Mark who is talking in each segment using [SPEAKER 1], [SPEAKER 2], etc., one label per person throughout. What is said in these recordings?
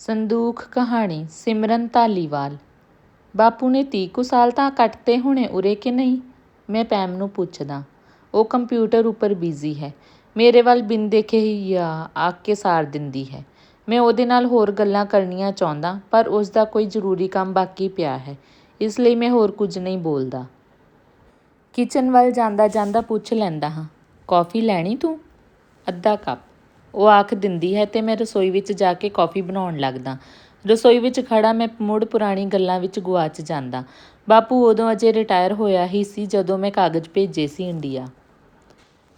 [SPEAKER 1] ਸੰਦੂਖ ਕਹਾਣੀ ਸਿਮਰਨ ਧਾਲੀਵਾਲ। ਬਾਪੂ ਨੇ ਤੀਹ ਕੁ ਸਾਲ ਤਾਂ ਕੱਟਤੇ ਹੋਣੇ ਉਰੇ ਕਿ ਨਹੀਂ? ਮੈਂ ਪੈਮ ਨੂੰ ਪੁੱਛਦਾ। ਉਹ ਕੰਪਿਊਟਰ ਉੱਪਰ ਬਿਜ਼ੀ ਹੈ। ਮੇਰੇ ਵੱਲ ਬਿਨ ਦੇਖੇ ਹੀ ਯਾ ਆਖ ਕੇ ਸਾਰ ਦਿੰਦੀ ਹੈ। ਮੈਂ ਉਹਦੇ ਨਾਲ ਹੋਰ ਗੱਲਾਂ ਕਰਨੀਆਂ ਚਾਹੁੰਦਾ, ਪਰ ਉਸ ਦਾ ਕੋਈ ਜ਼ਰੂਰੀ ਕੰਮ ਬਾਕੀ ਪਿਆ ਹੈ। ਇਸ ਲਈ ਮੈਂ ਹੋਰ ਕੁਝ ਨਹੀਂ ਬੋਲਦਾ। ਕਿਚਨ ਵੱਲ ਜਾਂਦਾ ਜਾਂਦਾ ਪੁੱਛ ਲੈਂਦਾ ਹਾਂ, ਕੌਫੀ ਲੈਣੀ ਤੂੰ? ਅੱਧਾ ਕੱਪ। ਉਹ ਆਖ ਦਿੰਦੀ ਹੈ ਤੇ ਮੈਂ ਰਸੋਈ ਵਿੱਚ ਜਾ ਕੇ ਕੌਫੀ ਬਣਾਉਣ ਲੱਗਦਾ। ਰਸੋਈ ਵਿੱਚ ਖੜਾ ਮੈਂ ਮੁੜ ਪੁਰਾਣੀ ਗੱਲਾਂ ਵਿੱਚ ਗੁਆਚ ਜਾਂਦਾ। ਬਾਪੂ ਉਦੋਂ ਅਜੇ ਰਿਟਾਇਰ ਹੋਇਆ ਹੀ ਸੀ ਜਦੋਂ ਮੈਂ ਕਾਗਜ਼ ਭੇਜੇ ਸੀ ਇੰਡੀਆ।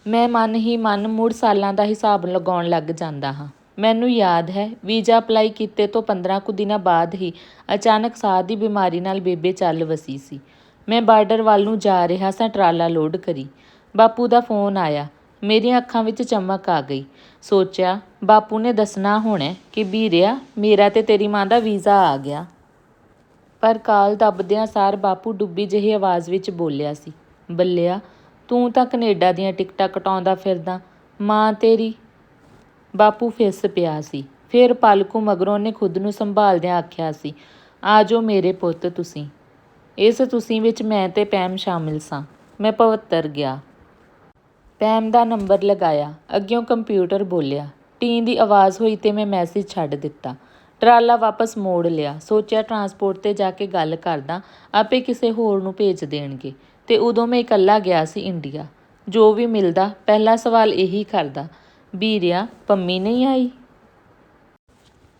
[SPEAKER 1] ਮੈਂ ਮਨ ਹੀ ਮਨ ਮੁੜ ਸਾਲਾਂ ਦਾ ਹਿਸਾਬ ਲਗਾਉਣ ਲੱਗ ਜਾਂਦਾ ਹਾਂ। ਮੈਨੂੰ ਯਾਦ ਹੈ, ਵੀਜ਼ਾ ਅਪਲਾਈ ਕੀਤੇ ਤੋਂ 15 ਕੁ ਦਿਨਾਂ ਬਾਅਦ ਹੀ ਅਚਾਨਕ ਸਾਹ ਦੀ ਬਿਮਾਰੀ ਨਾਲ ਬੇਬੇ ਚੱਲ ਵਸੀ ਸੀ। ਮੈਂ ਬਾਰਡਰ ਵੱਲ ਨੂੰ ਜਾ ਰਿਹਾ ਸਾਂ ਟਰਾਲਾ ਲੋਡ ਕਰੀ। ਬਾਪੂ ਦਾ ਫੋਨ ਆਇਆ। ਮੇਰੀਆਂ ਅੱਖਾਂ ਵਿੱਚ ਚਮਕ ਆ ਗਈ। ਸੋਚਿਆ, ਬਾਪੂ ਨੇ ਦੱਸਣਾ ਹੋਣਾ ਕਿ ਵੀਰਿਆ, ਮੇਰਾ ਤੇ ਤੇਰੀ ਮਾਂ ਦਾ ਵੀਜ਼ਾ ਆ ਗਿਆ। ਪਰ ਕਾਲ ਦੱਬਦਿਆਂ ਸਾਰ ਬਾਪੂ ਡੁੱਬੀ ਜਿਹੀ ਆਵਾਜ਼ ਵਿੱਚ ਬੋਲਿਆ ਸੀ, ਬੱਲਿਆ, ਤੂੰ ਤਾਂ ਕੈਨੇਡਾ ਦੀਆਂ ਟਿਕਟਾਂ ਕਟਾਉਂਦਾ ਫਿਰਦਾ, ਮਾਂ ਤੇਰੀ। ਬਾਪੂ ਫਿਸ ਪਿਆ ਸੀ, ਫਿਰ ਪਾਲਕੂ ਮਗਰੋਂ ਨੇ ਖੁਦ ਨੂੰ ਸੰਭਾਲਦਿਆਂ ਆਖਿਆ ਸੀ, ਆਜੋ ਮੇਰੇ ਪੁੱਤ ਤੁਸੀਂ। ਇਸ ਤੁਸੀਂ ਵਿੱਚ ਮੈਂ ਤੇ ਪੈਮ ਸ਼ਾਮਿਲ ਸਾਂ। ਮੈਂ ਪਵੱਤਰ ਗਿਆ। ਪੈਮ ਦਾ ਨੰਬਰ ਲਗਾਇਆ। ਅੱਗਿਓਂ ਕੰਪਿਊਟਰ ਬੋਲਿਆ ਟੀ ਦੀ ਆਵਾਜ਼ ਹੋਈ ਤੇ ਮੈਂ ਮੈਸੇਜ ਛੱਡ ਦਿੱਤਾ। ਟਰਾਲਾ ਵਾਪਸ ਮੋੜ ਲਿਆ। ਸੋਚਿਆ ਟਰਾਂਸਪੋਰਟ ਤੇ ਜਾ ਕੇ ਗੱਲ ਕਰਦਾ, ਆਪੇ ਕਿਸੇ ਹੋਰ ਨੂੰ ਭੇਜ ਦੇਣਗੇ। ਤੇ ਉਦੋਂ ਮੈਂ ਇਕੱਲਾ ਗਿਆ ਸੀ ਇੰਡੀਆ ਜੋ ਵੀ ਮਿਲਦਾ, ਪਹਿਲਾ ਸਵਾਲ ਇਹੀ ਕਰਦਾ, ਵੀਰਿਆ, ਪੰਮੀ ਨਹੀਂ ਆਈ?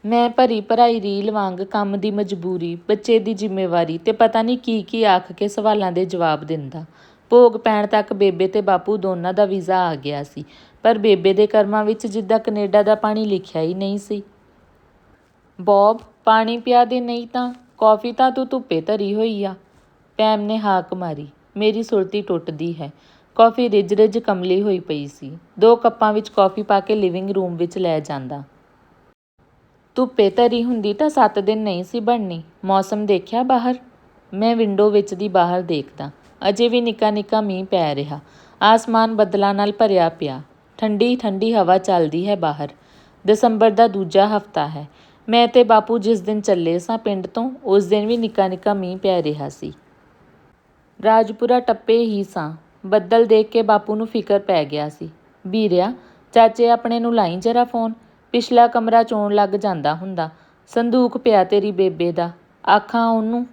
[SPEAKER 1] ਮੈਂ ਭਰੀ ਭਰਾਈ ਰੀਲ ਵਾਂਗ ਕੰਮ ਦੀ ਮਜਬੂਰੀ, ਬੱਚੇ ਦੀ ਜ਼ਿੰਮੇਵਾਰੀ ਤੇ ਪਤਾ ਨਹੀਂ ਕੀ ਕੀ ਆਖ ਕੇ ਸਵਾਲਾਂ ਦੇ ਜਵਾਬ ਦਿੰਦਾ। ਭੋਗ ਪੈਣ ਤੱਕ ਬੇਬੇ ਤੇ ਬਾਪੂ ਦੋਨਾਂ ਦਾ ਵੀਜ਼ਾ ਆ ਗਿਆ ਸੀ, ਪਰ ਬੇਬੇ ਦੇ ਕਰਮਾਂ ਵਿੱਚ ਜਿੱਦਾਂ ਕੈਨੇਡਾ ਦਾ ਪਾਣੀ ਲਿਖਿਆ ਹੀ ਨਹੀਂ ਸੀ। ਬੌਬ, ਪਾਣੀ ਪਿਆ ਦੇ ਨਹੀਂ ਤਾਂ ਕੌਫੀ ਤਾਂ ਤੂੰ ਧੁੱਪੇ ਧਰੀ ਹੋਈ ਆ। ਪੈਮ ਨੇ ਹਾਕ ਮਾਰੀ, ਮੇਰੀ ਸੁਰਤੀ ਟੁੱਟਦੀ ਹੈ। ਕੌਫੀ ਰਿਜ ਰਿਜ ਕਮਲੀ ਹੋਈ ਪਈ ਸੀ। ਦੋ ਕੱਪਾਂ ਵਿੱਚ ਕੌਫੀ ਪਾ ਕੇ ਲਿਵਿੰਗ ਰੂਮ ਵਿੱਚ ਲੈ ਜਾਂਦਾ। ਧੁੱਪੇ ਧਰੀ ਹੁੰਦੀ ਤਾਂ 7 ਦਿਨ ਨਹੀਂ ਸੀ ਬਣਨੀ। ਮੌਸਮ ਦੇਖਿਆ ਬਾਹਰ? ਮੈਂ ਵਿੰਡੋ ਵਿੱਚ ਦੀ ਬਾਹਰ ਦੇਖਦਾ। ਅਜੇ ਵੀ ਨਿੱਕਾ ਨਿੱਕਾ ਮੀਂਹ ਪੈ ਰਿਹਾ। ਆਸਮਾਨ ਬੱਦਲਾਂ ਨਾਲ ਭਰਿਆ ਪਿਆ। ਠੰਡੀ ਠੰਡੀ ਹਵਾ ਚੱਲਦੀ ਹੈ ਬਾਹਰ। ਦਸੰਬਰ ਦਾ ਦੂਜਾ ਹਫਤਾ ਹੈ। ਮੈਂ ਤੇ ਬਾਪੂ ਜਿਸ ਦਿਨ ਚੱਲੇ ਸਾਂ ਪਿੰਡ ਤੋਂ, ਉਸ ਦਿਨ ਵੀ ਨਿੱਕਾ ਨਿੱਕਾ ਮੀਂਹ ਪੈ ਰਿਹਾ ਸੀ। ਰਾਜਪੁਰਾ ਟੱਪੇ ਹੀ ਸਾਂ। ਬੱਦਲ ਦੇਖ ਕੇ ਬਾਪੂ ਨੂੰ ਫਿਕਰ ਪੈ ਗਿਆ ਸੀ। ਵੀਰਿਆ, ਚਾਚੇ ਆਪਣੇ ਨੂੰ ਲਾਈ ਜਰਾ ਫੋਨ? ਪਿਛਲਾ ਕਮਰਾ ਚੋਣ ਲੱਗ ਜਾਂਦਾ ਹੁੰਦਾ। ਸੰਦੂਕ ਪਿਆ ਤੇਰੀ ਬੇਬੇ ਦਾ। ਆਖਾਂ ਉਹਨੂੰ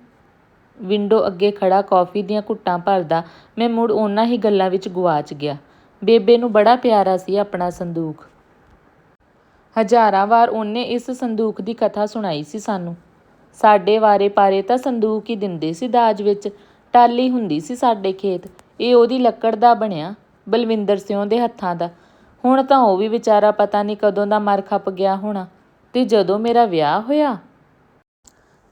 [SPEAKER 1] ਵਿੰਡੋ ਅੱਗੇ ਖੜਾ ਕੌਫੀ ਦੀਆਂ ਘੁੱਟਾਂ ਭਰਦਾ, ਮੈਂ ਮੁੜ ਉਹਨਾਂ ਹੀ ਗੱਲਾਂ ਵਿੱਚ ਗੁਆਚ ਗਿਆ। ਬੇਬੇ ਨੂੰ ਬੜਾ ਪਿਆਰਾ ਸੀ ਆਪਣਾ ਸੰਦੂਕ। ਹਜ਼ਾਰਾਂ ਵਾਰ ਉਹਨੇ ਇਸ ਸੰਦੂਕ ਦੀ ਕਥਾ ਸੁਣਾਈ ਸੀ ਸਾਨੂੰ। ਸਾਡੇ ਵਾਰੇ ਪਾਰੇ ਤਾਂ ਸੰਦੂਕ ਹੀ ਦਿੰਦੇ ਸੀ ਦਾਜ ਵਿੱਚ, ਟਾਲੀ ਹੁੰਦੀ ਸੀ ਸਾਡੇ ਖੇਤ। ਇਹ ਉਹਦੀ ਲੱਕੜ ਦਾ ਬਣਿਆ, ਬਲਵਿੰਦਰ ਸਿਉਂ ਦੇ ਹੱਥਾਂ ਦਾ। ਹੁਣ ਤਾਂ ਉਹ ਵੀ ਵਿਚਾਰਾ ਪਤਾ ਨਹੀਂ ਕਦੋਂ ਦਾ ਮਰ ਖੱਪ ਗਿਆ ਹੋਣਾ ਤੇ ਜਦੋਂ ਮੇਰਾ ਵਿਆਹ ਹੋਇਆ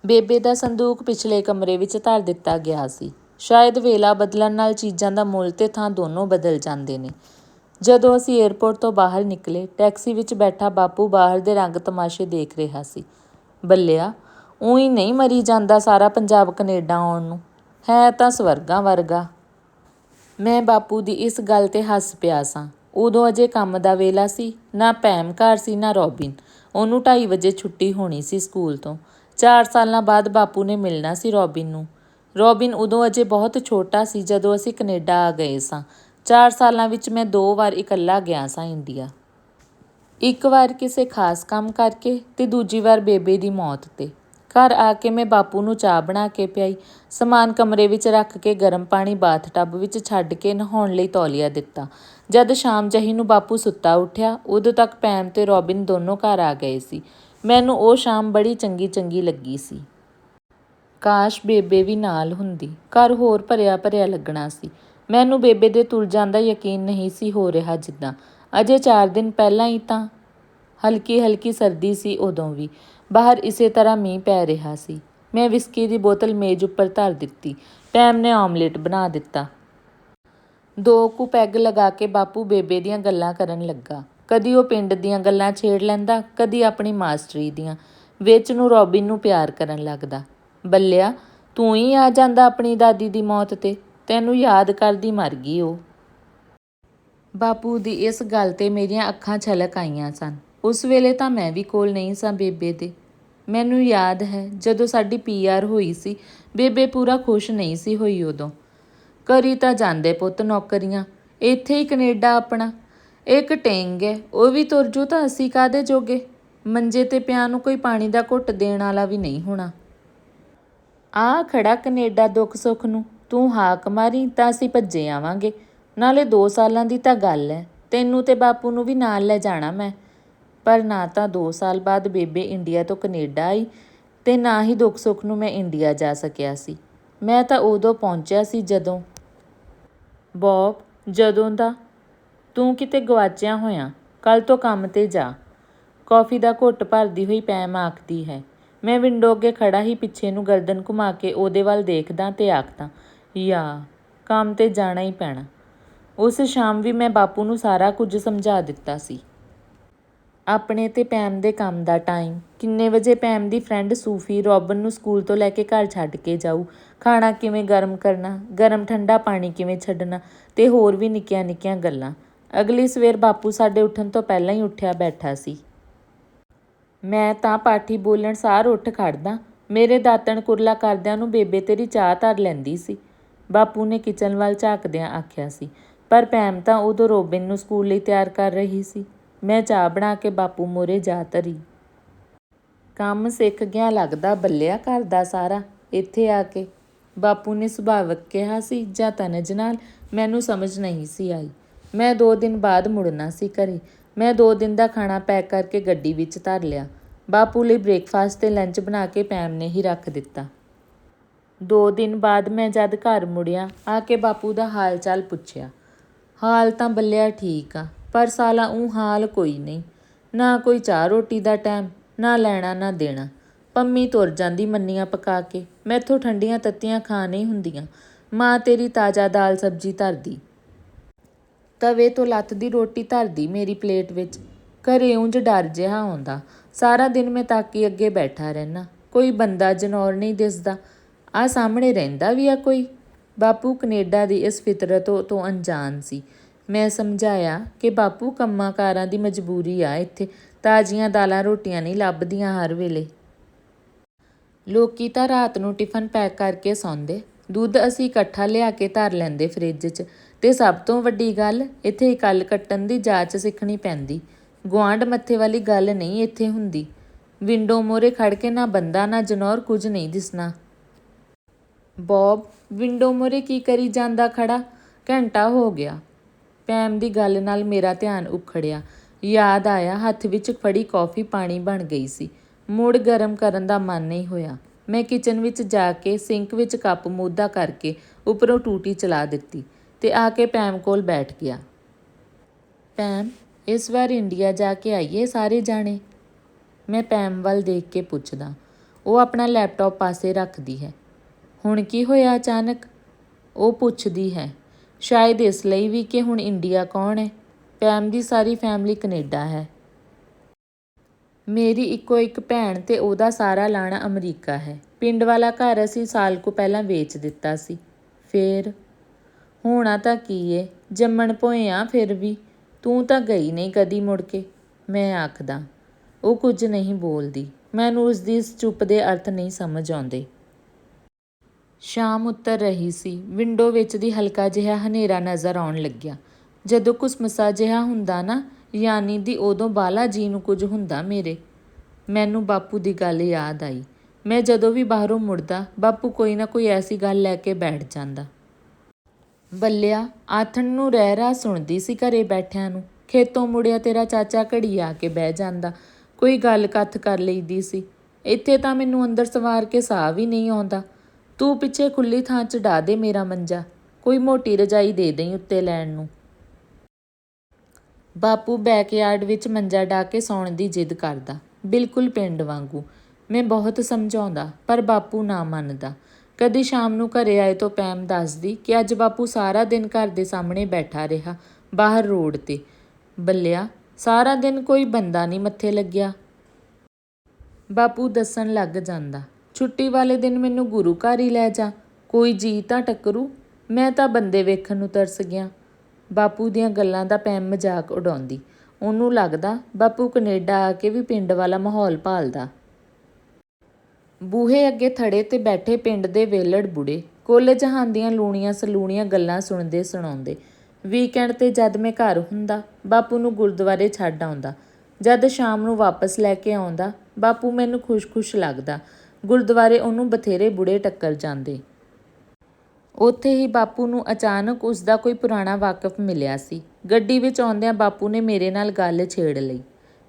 [SPEAKER 1] ਬੇਬੇ ਦਾ ਸੰਦੂਕ ਪਿਛਲੇ ਕਮਰੇ ਵਿੱਚ ਧਰ ਦਿੱਤਾ ਗਿਆ ਸੀ। ਸ਼ਾਇਦ ਵੇਲਾ ਬਦਲਣ ਨਾਲ ਚੀਜ਼ਾਂ ਦਾ ਮੁੱਲ ਤੇ ਥਾਂ ਦੋਨੋਂ ਬਦਲ ਜਾਂਦੇ ਨੇ। ਜਦੋਂ ਅਸੀਂ 에ਅਰਪੋਰਟ ਤੋਂ ਬਾਹਰ ਨਿਕਲੇ, ਟੈਕਸੀ ਵਿੱਚ ਬੈਠਾ ਬਾਪੂ ਬਾਹਰ ਦੇ ਰੰਗ ਤਮਾਸ਼ੇ ਦੇਖ ਰਿਹਾ ਸੀ। ਬੱਲਿਆ, ਉਹੀ ਨਹੀਂ ਮਰੀ ਜਾਂਦਾ ਸਾਰਾ ਪੰਜਾਬ ਕੈਨੇਡਾ ਆਉਣ ਨੂੰ। ਹੈ ਤਾਂ ਸਵਰਗਾਂ ਵਰਗਾ। ਮੈਂ ਬਾਪੂ ਦੀ ਇਸ ਗੱਲ ਤੇ ਹੱਸ ਪਿਆ ਸਾਂ। ਉਦੋਂ ਅਜੇ ਕੰਮ ਦਾ ਵੇਲਾ ਸੀ, ਨਾ ਪੈਮ ਘਰ ਸੀ, ਨਾ ਰੋਬਿਨ। ਉਹਨੂੰ 2:30 ਵਜੇ ਛੁੱਟੀ ਹੋਣੀ ਸੀ ਸਕੂਲ ਤੋਂ। 4 ਸਾਲਾਂ ਬਾਅਦ ਬਾਪੂ ਨੇ ਮਿਲਣਾ ਸੀ ਰੋਬਿਨ ਨੂੰ। ਰੋਬਿਨ ਉਦੋਂ ਅਜੇ ਬਹੁਤ ਛੋਟਾ ਸੀ, ਜਦੋਂ ਅਸੀਂ ਕੈਨੇਡਾ ਆ ਗਏ ਸਾਂ। 4 ਸਾਲਾਂ ਵਿੱਚ ਮੈਂ ਦੋ ਵਾਰ ਇਕੱਲਾ ਗਿਆ ਸਾਂ ਇੰਡੀਆ। ਇੱਕ ਵਾਰ ਕਿਸੇ ਖਾਸ ਕੰਮ ਕਰਕੇ ਤੇ ਦੂਜੀ ਵਾਰ ਬੇਬੇ ਦੀ ਮੌਤ ਤੇ। ਘਰ ਆ ਕੇ ਮੈਂ ਬਾਪੂ ਨੂੰ ਚਾਹ ਬਣਾ ਕੇ ਪਿਆਈ, ਸਮਾਨ ਕਮਰੇ ਵਿੱਚ ਰੱਖ ਕੇ ਗਰਮ ਪਾਣੀ ਬਾਥ ਟੱਬ ਵਿੱਚ ਛੱਡ ਕੇ ਨਹਾਉਣ ਲਈ ਤੌਲੀਆ ਦਿੱਤਾ। ਜਦ ਸ਼ਾਮ ਜਹੀ ਨੂੰ ਬਾਪੂ ਸੁੱਤਾ ਉੱਠਿਆ, ਉਦੋਂ ਤੱਕ ਪੈਮ ਤੇ ਰੋਬਿਨ ਦੋਨੋਂ ਘਰ ਆ ਗਏ ਸੀ। ਮੈਨੂੰ ਉਹ ਸ਼ਾਮ ਬੜੀ ਚੰਗੀ ਚੰਗੀ ਲੱਗੀ ਸੀ। ਕਾਸ਼ ਬੇਬੇ ਵੀ ਨਾਲ ਹੁੰਦੀ। ਘਰ ਹੋਰ ਭਰਿਆ ਭਰਿਆ ਲੱਗਣਾ ਸੀ। ਮੈਨੂੰ ਬੇਬੇ ਦੇ ਤੁਰ ਜਾਂਦਾ ਯਕੀਨ ਨਹੀਂ ਸੀ ਹੋ ਰਿਹਾ ਜਿੱਦਾਂ। ਅਜੇ 4 ਦਿਨ ਪਹਿਲਾਂ ਹੀ ਤਾਂ ਹਲਕੀ ਹਲਕੀ ਸਰਦੀ ਸੀ ਉਦੋਂ ਵੀ। ਬਾਹਰ ਇਸੇ ਤਰ੍ਹਾਂ ਮੀਂਹ ਪੈ ਰਿਹਾ ਸੀ। ਮੈਂ ਵਿਸਕੀ ਦੀ ਬੋਤਲ ਮੇਜ਼ ਉੱਪਰ ਧਰ ਦਿੱਤੀ। ਟੈਮ ਨੇ ਆਮਲੇਟ ਬਣਾ ਦਿੱਤਾ। ਦੋ ਕੁ ਪੈਗ ਲਗਾ ਕੇ ਬਾਪੂ ਬੇਬੇ ਦੀਆਂ ਗੱਲਾਂ ਕਰਨ ਲੱਗਾ। ਕਦੀ ਉਹ ਪਿੰਡ ਦੀਆਂ ਗੱਲਾਂ ਛੇੜ ਲੈਂਦਾ, ਕਦੀ ਆਪਣੀ ਮਾਸਟਰੀ ਦੀਆਂ। ਵਿੱਚ ਨੂੰ ਰੋਬਿਨ ਨੂੰ ਪਿਆਰ ਕਰਨ ਲੱਗਦਾ। ਬੱਲਿਆ, ਤੂੰ ਹੀ ਆ ਜਾਂਦਾ ਆਪਣੀ ਦਾਦੀ ਦੀ ਮੌਤ ਤੇ, ਤੈਨੂੰ ਯਾਦ ਕਰਦੀ ਮਰ ਗਈ ਉਹ। ਬਾਪੂ ਦੀ ਇਸ ਗੱਲ ਤੇ ਮੇਰੀਆਂ ਅੱਖਾਂ ਛਲਕ ਆਈਆਂ ਸਨ। ਉਸ ਵੇਲੇ ਤਾਂ ਮੈਂ ਵੀ ਕੋਲ ਨਹੀਂ ਸਾਂ ਬੇਬੇ ਦੇ। ਮੈਨੂੰ ਯਾਦ ਹੈ, ਜਦੋਂ ਸਾਡੀ ਪੀਆਰ ਹੋਈ ਸੀ, ਬੇਬੇ ਪੂਰਾ ਖੁਸ਼ ਨਹੀਂ ਸੀ ਹੋਈ ਉਦੋਂ। ਕਰੀ ਤਾਂ ਜਾਂਦੇ ਪੁੱਤ ਨੌਕਰੀਆਂ, ਇੱਥੇ ਹੀ ਕੈਨੇਡਾ ਆਪਣਾ। ਇੱਕ ਟੇਂਗ ਹੈ, ਉਹ ਵੀ ਤੁਰ ਜੂ ਤਾਂ ਅਸੀਂ ਕਾਦੇ ਜੋਗੇ? ਮੰਜੇ ਤੇ ਪਿਆ ਨੂੰ ਕੋਈ ਪਾਣੀ ਦਾ ਘੁੱਟ ਦੇਣ ਵਾਲਾ ਵੀ ਨਹੀਂ ਹੋਣਾ। ਆ ਖੜਾ ਕੈਨੇਡਾ ਦੁੱਖ ਸੁੱਖ ਨੂੰ, ਤੂੰ ਹਾਕ ਮਾਰੀ ਤਾਂ ਅਸੀਂ ਭੱਜੇ ਆਵਾਂਗੇ। ਨਾਲੇ 2 ਸਾਲਾਂ ਦੀ ਤਾਂ ਗੱਲ ਹੈ, ਤੈਨੂੰ ਤੇ ਬਾਪੂ ਨੂੰ ਵੀ ਨਾਲ ਲੈ ਜਾਣਾ ਮੈਂ। ਪਰ ਨਾ ਤਾਂ 2 ਸਾਲ ਬਾਅਦ ਬੇਬੇ ਇੰਡੀਆ ਤੋਂ ਕੈਨੇਡਾ ਆਈ ਤੇ ਨਾ ਹੀ ਦੁੱਖ ਸੁੱਖ ਨੂੰ ਮੈਂ ਇੰਡੀਆ ਜਾ ਸਕਿਆ ਸੀ। ਮੈਂ ਤਾਂ ਉਦੋਂ ਪਹੁੰਚਿਆ ਸੀ ਜਦੋਂ। ਬੌਬ, ਜਦੋਂ ਦਾ ਤੂੰ ਕਿਤੇ ਗਵਾਚਿਆ ਹੋਇਆ ਕੱਲ ਤੋਂ ਕੰਮ ਤੇ ਜਾ। ਕੌਫੀ ਦਾ ਘੁੱਟ ਭਰਦੀ ਹੋਈ ਪੈਮ ਆਖਦੀ ਹੈ। ਮੈਂ ਵਿੰਡੋ ਅੱਗੇ ਖੜਾ ਹੀ ਪਿੱਛੇ ਨੂੰ ਗਰਦਨ ਘੁਮਾ ਕੇ ਉਹਦੇ ਵੱਲ ਦੇਖਦਾ ਤੇ ਆਖਦਾ, ਯਾ, ਕੰਮ ਤੇ ਜਾਣਾ ਹੀ ਪੈਣਾ। ਉਸ ਸ਼ਾਮ ਵੀ ਮੈਂ ਬਾਪੂ ਨੂੰ ਸਾਰਾ ਕੁਝ ਸਮਝਾ ਦਿੱਤਾ ਸੀ। ਆਪਣੇ ਤੇ ਪੈਮ ਦੇ ਕੰਮ ਦਾ ਟਾਈਮ। ਕਿੰਨੇ ਵਜੇ ਪੈਮ ਦੀ ਫਰੈਂਡ ਸੂਫੀ ਰੋਬਨ ਨੂੰ ਸਕੂਲ ਤੋਂ ਲੈ ਕੇ ਘਰ ਛੱਡ ਕੇ ਜਾਊ? ਖਾਣਾ ਕਿਵੇਂ ਗਰਮ ਕਰਨਾ? ਗਰਮ ਠੰਡਾ ਪਾਣੀ ਕਿਵੇਂ ਛੱਡਣਾ? ਤੇ ਹੋਰ ਵੀ ਨਿੱਕੀਆਂ ਨਿੱਕੀਆਂ ਗੱਲਾਂ। ਅਗਲੀ ਸਵੇਰ ਬਾਪੂ ਸਾਡੇ ਉੱਠਣ ਤੋਂ ਪਹਿਲਾਂ ਹੀ ਉੱਠਿਆ ਬੈਠਾ ਸੀ। ਮੈਂ ਤਾਂ ਪਾਠੀ ਬੋਲਣ ਸਾਰ ਉੱਠ ਖੜਦਾ। ਮੇਰੇ ਦਾਤਣ ਕੁਰਲਾ ਕਰਦਿਆਂ ਨੂੰ ਬੇਬੇ ਤੇਰੀ ਚਾਹ ਧਰ ਲੈਂਦੀ ਸੀ। ਬਾਪੂ ਨੇ ਕਿਚਨ ਵੱਲ ਝਾਕਦਿਆਂ ਆਖਿਆ ਸੀ, ਪਰ ਪੈਮ ਤਾਂ ਉਦੋਂ ਰੋਬਿਨ ਨੂੰ ਸਕੂਲ ਲਈ ਤਿਆਰ ਕਰ ਰਹੀ ਸੀ। ਮੈਂ ਚਾਹ ਬਣਾ ਕੇ ਬਾਪੂ ਮੋਰੇ ਜਾ ਧਰੀ। ਕੰਮ ਸਿੱਖ ਗਿਆ ਲੱਗਦਾ ਬੱਲਿਆ ਘਰ ਦਾ ਸਾਰਾ। ਇੱਥੇ ਆ ਕੇ ਬਾਪੂ ਨੇ ਸੁਭਾਵਕ ਕਿਹਾ ਸੀ, ਜਾਂ ਤਨਜ ਨਾਲ? ਮੈਨੂੰ ਸਮਝ ਨਹੀਂ ਸੀ ਆਈ। ਮੈਂ 2 ਦਿਨ ਬਾਅਦ ਮੁੜਨਾ ਸੀ ਘਰੇ। ਮੈਂ 2 ਦਿਨ ਦਾ ਖਾਣਾ ਪੈਕ ਕਰਕੇ ਗੱਡੀ ਵਿੱਚ ਧਰ ਲਿਆ। ਬਾਪੂ ਲਈ ਬ੍ਰੇਕਫਾਸਟ ਤੇ ਲੰਚ ਬਣਾ ਕੇ ਪੈਮ ਨੇ ਹੀ ਰੱਖ ਦਿੱਤਾ। 2 ਦਿਨ ਬਾਅਦ ਮੈਂ ਜਦ ਘਰ ਮੁੜਿਆ, ਆ ਕੇ ਬਾਪੂ ਦਾ ਹਾਲ ਚਾਲ ਪੁੱਛਿਆ। ਹਾਲ ਤਾਂ ਬੱਲਿਆ ਠੀਕ ਆ, ਪਰ ਸਾਲਾ ਉਹ ਹਾਲ ਕੋਈ ਨਹੀਂ। ਨਾ ਕੋਈ ਚਾਹ ਰੋਟੀ ਦਾ ਟਾਈਮ ਨਾ ਲੈਣਾ, ਨਾ ਦੇਣਾ। ਪੰਮੀ ਤੁਰ ਜਾਂਦੀ ਮੰਨੀਆਂ ਪਕਾ ਕੇ। ਮੈਥੋਂ ਠੰਡੀਆਂ ਤੱਤੀਆਂ ਖਾ ਨਹੀਂ ਹੁੰਦੀਆਂ। ਮਾਂ ਤੇਰੀ ਤਾਜ਼ਾ ਦਾਲ ਸਬਜ਼ੀ ਧਰਦੀ। ਤਵੇ ਤੋਂ ਲੱਤ ਦੀ ਰੋਟੀ ਧਰਦੀ ਮੇਰੀ ਪਲੇਟ ਵਿੱਚ। ਘਰੇ ਉਂਝ ਡਰ ਜਿਹਾ ਆਉਂਦਾ। ਸਾਰਾ ਦਿਨ ਮੈਂ ਤਾਕੀ ਅੱਗੇ ਬੈਠਾ ਰਹਿਣਾ ਕੋਈ ਬੰਦਾ ਜਨੌਰ ਨਹੀਂ ਦਿਸਦਾ। ਆ ਸਾਹਮਣੇ ਰਹਿੰਦਾ ਵੀ ਆ ਕੋਈ? ਬਾਪੂ ਕੈਨੇਡਾ ਦੀ ਇਸ ਫਿਤਰਤ ਤੋਂ ਅਣਜਾਣ ਸੀ। ਮੈਂ ਸਮਝਾਇਆ ਕਿ ਬਾਪੂ ਕੰਮਾਂ ਕਾਰਾਂ ਦੀ ਮਜਬੂਰੀ ਆ ਇੱਥੇ। ਤਾਜ਼ੀਆਂ ਦਾਲਾਂ ਰੋਟੀਆਂ ਨਹੀਂ ਲੱਭਦੀਆਂ ਹਰ ਵੇਲੇ। ਲੋਕੀ ਤਾਂ ਰਾਤ ਨੂੰ ਟਿਫਨ ਪੈਕ ਕਰਕੇ ਸੌਂਦੇ। ਦੁੱਧ ਅਸੀਂ ਇਕੱਠਾ ਲਿਆ ਕੇ ਧਰ ਲੈਂਦੇ ਫ੍ਰਿਜ 'ਚ। ਤੇ ਸਭ ਤੋਂ ਵੱਡੀ ਗੱਲ, ਇੱਥੇ ਇਕੱਲ ਕੱਟਣ ਦੀ ਜਾਂਚ ਸਿੱਖਣੀ ਪੈਂਦੀ। ਗੁਆਂਢ ਮੱਥੇ ਵਾਲੀ ਗੱਲ ਨਹੀਂ ਇੱਥੇ ਹੁੰਦੀ। ਵਿੰਡੋ ਮੋਰੇ ਖੜ ਕੇ ਨਾ ਬੰਦਾ ਨਾ ਜਨੌਰ ਕੁਝ ਨਹੀਂ ਦਿਸਣਾ। ਬੌਬ, ਵਿੰਡੋ ਮੋਰੇ ਕੀ ਕਰੀ ਜਾਂਦਾ ਖੜਾ? ਘੰਟਾ ਹੋ ਗਿਆ। ਪੈਮ ਦੀ ਗੱਲ ਨਾਲ ਮੇਰਾ ਧਿਆਨ ਉਖੜਿਆ। ਯਾਦ ਆਇਆ, ਹੱਥ ਵਿੱਚ ਫੜੀ ਕੌਫੀ ਪਾਣੀ ਬਣ ਗਈ ਸੀ। ਮੁੜ ਗਰਮ ਕਰਨ ਦਾ ਮਨ ਨਹੀਂ ਹੋਇਆ। ਮੈਂ ਕਿਚਨ ਵਿੱਚ ਜਾ ਕੇ ਸਿੰਕ ਵਿੱਚ ਕੱਪ ਮੂਦਾ ਕਰਕੇ ਉੱਪਰੋਂ ਟੂਟੀ ਚਲਾ ਦਿੱਤੀ ਤੇ ਆ ਕੇ ਪੈਮ ਕੋਲ ਬੈਠ ਗਿਆ। ਪੈਮ ਇਸ ਵਾਰ ਇੰਡੀਆ ਜਾ ਕੇ ਆਈਏ ਸਾਰੇ ਜਾਣੇ? ਮੈਂ ਪੈਮ ਵੱਲ ਦੇਖ ਕੇ ਪੁੱਛਦਾ। ਉਹ ਆਪਣਾ ਲੈਪਟਾਪ ਪਾਸੇ ਰੱਖਦੀ ਹੈ। ਹੁਣ ਕੀ ਹੋਇਆ ਅਚਾਨਕ? ਉਹ ਪੁੱਛਦੀ ਹੈ। ਸ਼ਾਇਦ ਇਸ ਲਈ ਵੀ ਕਿ ਹੁਣ ਇੰਡੀਆ ਕੌਣ ਹੈ? ਪੈਮ ਦੀ ਸਾਰੀ ਫੈਮਿਲੀ ਕੈਨੇਡਾ ਹੈ। ਮੇਰੀ ਇੱਕੋ ਇੱਕ ਭੈਣ ਤੇ ਉਹਦਾ ਸਾਰਾ ਲਾਣਾ ਅਮਰੀਕਾ ਹੈ। ਪਿੰਡ ਵਾਲਾ ਘਰ ਅਸੀਂ ਸਾਲ ਕੁ ਪਹਿਲਾਂ ਵੇਚ ਦਿੱਤਾ ਸੀ। ਫੇਰ? ਹੋਣਾ ਤਾਂ ਕੀ ਏ? ਜੰਮਣ ਪੋਏ ਆ ਫਿਰ ਵੀ। ਤੂੰ ਤਾਂ ਗਈ ਨਹੀਂ ਕਦੀ ਮੁੜ ਕੇ। ਮੈਂ ਆਖਦਾ, ਉਹ ਕੁਝ ਨਹੀਂ ਬੋਲਦੀ। ਮੈਨੂੰ ਉਸ ਦੀ ਇਸ ਚੁੱਪ ਦੇ ਅਰਥ ਨਹੀਂ ਸਮਝ ਆਉਂਦੇ। ਸ਼ਾਮ ਉੱਤਰ ਰਹੀ ਸੀ। ਵਿੰਡੋ ਵਿੱਚ ਦੀ ਹਲਕਾ ਜਿਹਾ ਹਨੇਰਾ ਨਜ਼ਰ ਆਉਣ ਲੱਗਿਆ। ਜਦੋਂ ਕੁਸਮਸਾ ਜਿਹਾ ਹੁੰਦਾ ਨਾ ਯਾਨੀ ਦੀ ਉਦੋਂ ਬਾਲਾ ਜੀ ਨੂੰ ਕੁਝ ਹੁੰਦਾ ਮੇਰੇ। ਮੈਨੂੰ ਬਾਪੂ ਦੀ ਗੱਲ ਯਾਦ ਆਈ। ਮੈਂ ਜਦੋਂ ਵੀ ਬਾਹਰੋਂ ਮੁੜਦਾ, ਬਾਪੂ ਕੋਈ ਨਾ ਕੋਈ ਐਸੀ ਗੱਲ ਲੈ ਕੇ ਬੈਠ ਜਾਂਦਾ। ਬੱਲਿਆ, ਆਥਣ ਨੂੰ ਰਹਿ ਰਾ ਸੁਣਦੀ ਸੀ ਘਰੇ ਬੈਠਿਆਂ ਨੂੰ। ਖੇਤੋਂ ਮੁੜਿਆ ਤੇਰਾ ਚਾਚਾ ਘੜੀ ਆ ਕੇ ਬਹਿ ਜਾਂਦਾ। ਕੋਈ ਗੱਲ ਕੱਥ ਕਰ ਲਈਦੀ ਸੀ। ਇੱਥੇ ਤਾਂ ਮੈਨੂੰ ਅੰਦਰ ਸਵਾਰ ਕੇ ਸਾਹ ਵੀ ਨਹੀਂ ਆਉਂਦਾ। ਤੂੰ ਪਿੱਛੇ ਖੁੱਲੀ ਥਾਂ 'ਚ ਢਾ ਦੇ ਮੇਰਾ ਮੰਜਾ। ਕੋਈ ਮੋਟੀ ਰਜਾਈ ਦੇ ਦੇਈ ਉੱਤੇ ਲੈਣ ਨੂੰ। ਬਾਪੂ ਬੈਕਯਾਰਡ ਵਿੱਚ ਮੰਜਾ ਢਾ ਕੇ ਸੌਣ ਦੀ ਜਿੱਦ ਕਰਦਾ। ਬਿਲਕੁਲ ਪਿੰਡ ਵਾਂਗੂ। ਮੈਂ ਬਹੁਤ ਸਮਝਾਉਂਦਾ, ਪਰ ਬਾਪੂ ਨਾ ਮੰਨਦਾ। ਕਦੀ ਸ਼ਾਮ ਨੂੰ ਘਰੇ ਆਏ ਤੋਂ ਪੈਮ ਦੱਸਦੀ ਕਿ ਅੱਜ ਬਾਪੂ ਸਾਰਾ ਦਿਨ ਘਰ ਦੇ ਸਾਹਮਣੇ ਬੈਠਾ ਰਿਹਾ, ਬਾਹਰ ਰੋਡ ਤੇ। ਬੱਲਿਆ, ਸਾਰਾ ਦਿਨ ਕੋਈ ਬੰਦਾ ਨਹੀਂ ਮੱਥੇ ਲੱਗਿਆ। ਬਾਪੂ ਦੱਸਣ ਲੱਗ ਜਾਂਦਾ, ਛੁੱਟੀ ਵਾਲੇ ਦਿਨ ਮੈਨੂੰ ਗੁਰੂ ਘਰ ਹੀ ਲੈ ਜਾ, ਕੋਈ ਜੀ ਤਾਂ ਟੱਕਰੂ, ਮੈਂ ਤਾਂ ਬੰਦੇ ਵੇਖਣ ਨੂੰ ਤਰਸ ਗਿਆ। ਬਾਪੂ ਦੀਆਂ ਗੱਲਾਂ ਦਾ ਪੈਮ ਮਜ਼ਾਕ ਉਡਾਉਂਦੀ। ਉਹਨੂੰ ਲੱਗਦਾ ਬਾਪੂ ਕੈਨੇਡਾ ਆ ਕੇ ਵੀ ਪਿੰਡ ਵਾਲਾ ਮਾਹੌਲ ਭਾਲਦਾ। ਬੂਹੇ ਅੱਗੇ ਥੜੇ ਤੇ ਬੈਠੇ ਪਿੰਡ ਦੇ ਵੇਲੜ ਬੁੜੇ ਕੋਲੇ ਜਹਾਂ ਦੀਆਂ ਲੂਣੀਆਂ ਸਲੂਣੀਆਂ ਗੱਲਾਂ ਸੁਣਦੇ ਸੁਣਾਉਂਦੇ। ਵੀਕਐਂਡ ਤੇ ਜਦ ਮੈਂ ਘਰ ਹੁੰਦਾ, ਬਾਪੂ ਨੂੰ ਗੁਰਦੁਆਰੇ ਛੱਡ ਆਉਂਦਾ। ਜਦ ਸ਼ਾਮ ਨੂੰ ਵਾਪਸ ਲੈ ਕੇ ਆਉਂਦਾ, ਬਾਪੂ ਮੈਨੂੰ ਖੁਸ਼-ਖੁਸ਼ ਲੱਗਦਾ। ਗੁਰਦੁਆਰੇ ਉਹਨੂੰ ਬਥੇਰੇ ਬੁੜੇ ਟੱਕਰ ਜਾਂਦੇ। ਉੱਥੇ ਹੀ ਬਾਪੂ ਨੂੰ ਅਚਾਨਕ ਉਸ ਦਾ ਕੋਈ ਪੁਰਾਣਾ ਵਾਕਫ ਮਿਲਿਆ ਸੀ। ਗੱਡੀ ਵਿੱਚ ਆਉਂਦਿਆਂ ਬਾਪੂ ਨੇ ਮੇਰੇ ਨਾਲ ਗੱਲ ਛੇੜ ਲਈ।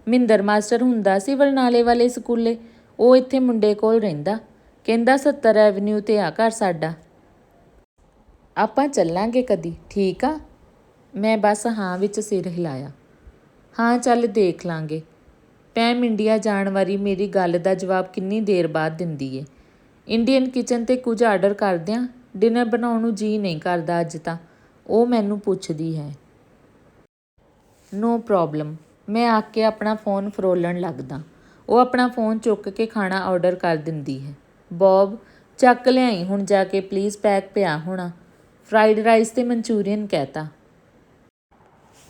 [SPEAKER 1] ਮਿੰਦਰ ਮਾਸਟਰ ਹੁੰਦਾ ਸੀ ਬਰਨਾਲੇ ਵਾਲੇ ਸਕੂਲੇ। ਉਹ ਇੱਥੇ ਮੁੰਡੇ ਕੋਲ ਰਹਿੰਦਾ। ਕਹਿੰਦਾ 70 ਐਵਨਿਊ ਤੇ ਆ ਘਰ ਸਾਡਾ। ਆਪਾਂ ਚੱਲਾਂਗੇ ਕਦੀ, ਠੀਕ ਆ? ਮੈਂ ਬਸ ਹਾਂ ਵਿੱਚ ਸਿਰ ਹਿਲਾਇਆ। ਹਾਂ, ਚੱਲ ਦੇਖ ਲਾਂਗੇ। ਪੈਮ ਇੰਡੀਆ ਜਾਣ ਵਾਲੀ ਮੇਰੀ ਗੱਲ ਦਾ ਜਵਾਬ ਕਿੰਨੀ ਦੇਰ ਬਾਅਦ ਦਿੰਦੀ ਏ। ਇੰਡੀਅਨ ਕਿਚਨ ਤੇ ਕੁਝ ਆਰਡਰ ਕਰਦਿਆਂ ਡਿਨਰ ਬਣਾਉਣ ਨੂੰ ਜੀ ਨਹੀਂ ਕਰਦਾ ਅੱਜ ਤਾਂ। ਉਹ ਮੈਨੂੰ ਪੁੱਛਦੀ ਹੈ। ਨੋ ਪ੍ਰੋਬਲਮ ਮੈਂ ਆ ਕੇ ਆਪਣਾ ਫੋਨ ਫਰੋਲਣ ਲੱਗਦਾ। ਉਹ ਆਪਣਾ ਫੋਨ ਚੁੱਕ ਕੇ ਖਾਣਾ ਆਰਡਰ ਕਰ ਦਿੰਦੀ ਹੈ। ਬੌਬ, ਚੱਕ ਲਿਆਈ, ਹੁਣ ਜਾ ਕੇ ਪਲੀਜ਼ ਪੈਕ ਪਿਆ ਹੋਣਾ। ਫਰਾਈਡ ਰਾਈਸ ਤੇ ਮਨਚੂਰੀਅਨ ਕਹਿਤਾ।